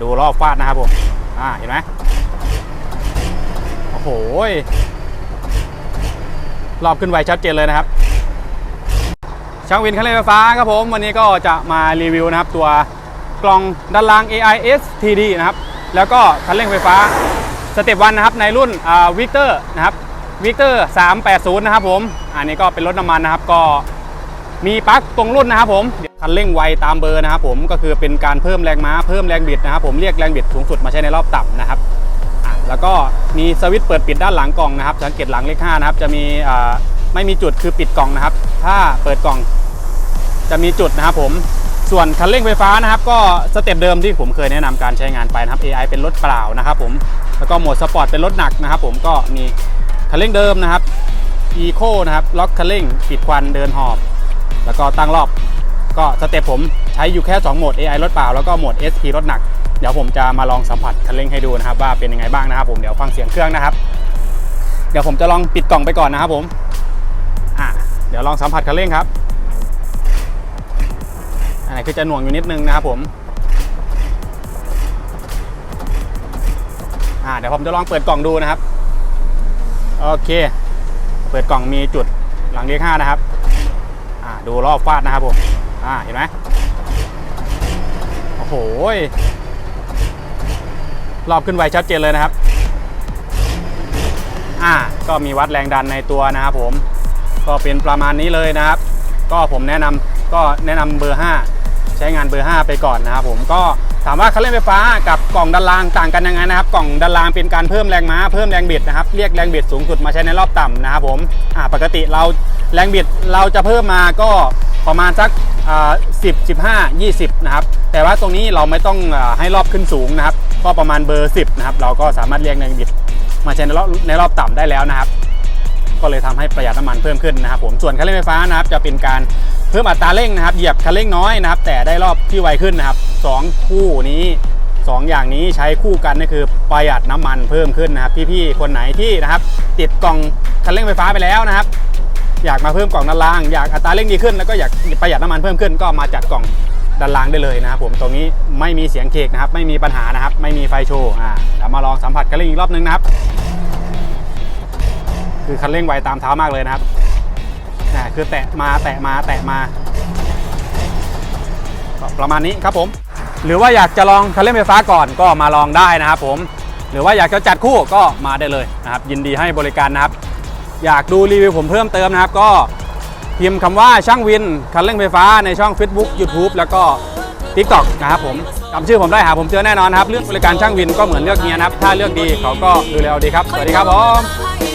ดูรอบฟาดนะครับผม อ่า เห็นไหมโอ้โหรอบขึ้นไวชัดเจนเลยนะครับ ช่างวินคันเร่งไฟฟ้าครับผม วันนี้ก็จะมารีวิวนะครับ ตัวกล่องด้านล่าง AIS TD นะครับ แล้วก็คันเร่งไฟฟ้าสเต็ปวันนะครับในรุ่นวิกเตอร์นะครับวิกเตอร์380 นะครับผม อันนี้ก็เป็นรถน้ำมันนะครับก็ มีปลั๊กตรงรุ่นนะครับผมคันเร่งไวตามเบอร์นะครับผมก็คือเป็นการเพิ่มแรงม้าเพิ่มแรงบิดนะครับผมเรียกแรงบิดสูงสุดมาใช้ในรอบต่ำนะครับแล้วก็มีสวิตช์เปิดปิดด้านหลังกล่องนะครับสังเกตหลังเลข5นะครับจะมีไม่มีจุดคือปิดกล่องนะครับ ถ้าเปิดกล่องจะมีจุดนะครับผมส่วนคันเร่งไฟฟ้านะครับ ก็สเต็ปเดิมที่ผมเคยแนะนำการใช้งานไปนะครับ AI เป็นรถเปล่านะครับผมแล้วก็โหมดสปอร์ตเป็นรถหนักนะครับผมก็มีคันเร่งเดิมนะครับ Eco นะครับล็อกคันเร่งปิดควันเดินหอบ แล้วก็ตั้งรอบ ก็สเต็ปผมใช้อยู่แค่ 2 โหมด AI รถเปล่าแล้วก็โหมด SP รถหนัก เดี๋ยวผมจะมาลองสัมผัสคันเร่งให้ดูนะครับ ว่าเป็นยังไงบ้างนะครับผมเดี๋ยวฟังเสียงเครื่องนะครับ เดี๋ยวผมจะลองปิดกล่องไปก่อนนะครับผมอะเดี๋ยวลองสัมผัสคันเร่งครับอันไหนคือจะหน่วงอยู่นิดนึงนะครับผมอ่าเดี๋ยวผมจะลองเปิดกล่องดูนะครับ โอเค เปิดกล่องมีจุดหลังเลขห้านะครับ อ่าดูรอบฟาดนะครับผม อ่าเห็นไหมโอ้โหรอบขึ้นไวชัดเจนเลยนะครับ อ่า ก็มีวัดแรงดันในตัวนะครับผม ก็เป็นประมาณนี้เลยนะครับ ก็ผมแนะนำก็แนะนำเบอร์ 5 ใช้งานเบอร์ 5 ไปก่อนนะครับผมก็ ถามว่าคันเร่งไฟฟ้ากับกล่องด้านล่างต่างกันยังไงนะครับกล่องด้านล่างเป็นการเพิ่มแรงม้าเพิ่มแรงบิดนะครับเรียกแรงบิดสูงสุดมาใช้ในรอบต่ำนะครับผมอ่าปกติเราแรงบิดเราจะเพิ่มมาก็ประมาณสักอ่า10 15 20นะครับแต่ว่าตรงนี้เราไม่ต้องอาให้รอบขึ้นสูงนะครับก็ประมาณเบอร์ 10นะครับเราก็สามารถเรียกแรงบิดมาใช้ในรอบในรอบต่ำได้แล้วนะครับ ก็เลยทำให้ประหยัดน้ำมันเพิ่มขึ้นนะครับผมส่วนคันเร่งไฟฟ้านะครับจะเป็นการ พิ่มอัตราเร่งนะครับ เหยียบคันเร่งน้อยนะครับ แต่ได้รอบที่ไวขึ้นนะครับสองคู่นี้สองอย่างนี้ใช้คู่กันนี่คือประหยัดน้ำมันเพิ่มขึ้นนะครับ พี่ๆคนไหนที่นะครับ ติดกล่องคันเร่งไฟฟ้าไปแล้วนะครับ อยากมาเพิ่มกล่องด้านล่างอยากอัตราเร่งดีขึ้น แล้วก็อยากประหยัดน้ำมันเพิ่มขึ้นก็มาจัดกล่องด้านล่างได้เลยนะครับผมตรงนี้ไม่มีเสียงเคกนะครับ ไม่มีปัญหานะครับ ไม่มีไฟโชว์อ่าเดี๋ยวมาลองสัมผัสคันเร่งอีกรอบนึงนะครับ คือคันเร่งไวตามเท้ามากเลยนะครับ อ่าคือแตะมาแตะมาแตะมาก็ประมาณนี้ครับผม หรือว่าอยากจะลองคันเร่งไฟฟ้าก่อนก็มาลองได้นะครับผม หรือว่าอยากจะจัดคู่ก็มาได้เลยนะครับ ยินดีให้บริการนะครับ อยากดูรีวิวผมเพิ่มเติมนะครับ ก็พิมพ์คำว่าช่างวินคันเร่งไฟฟ้าในช่อง Facebook YouTube แล้วก็ TikTok นะครับผมจำชื่อผมได้หาผมเจอแน่นอนนครับ เรื่องบริการช่างวินก็เหมือนเลือกเมียนะครับ ถ้าเลือกดีเขาก็ดูแลดีครับ สวัสดีครับผม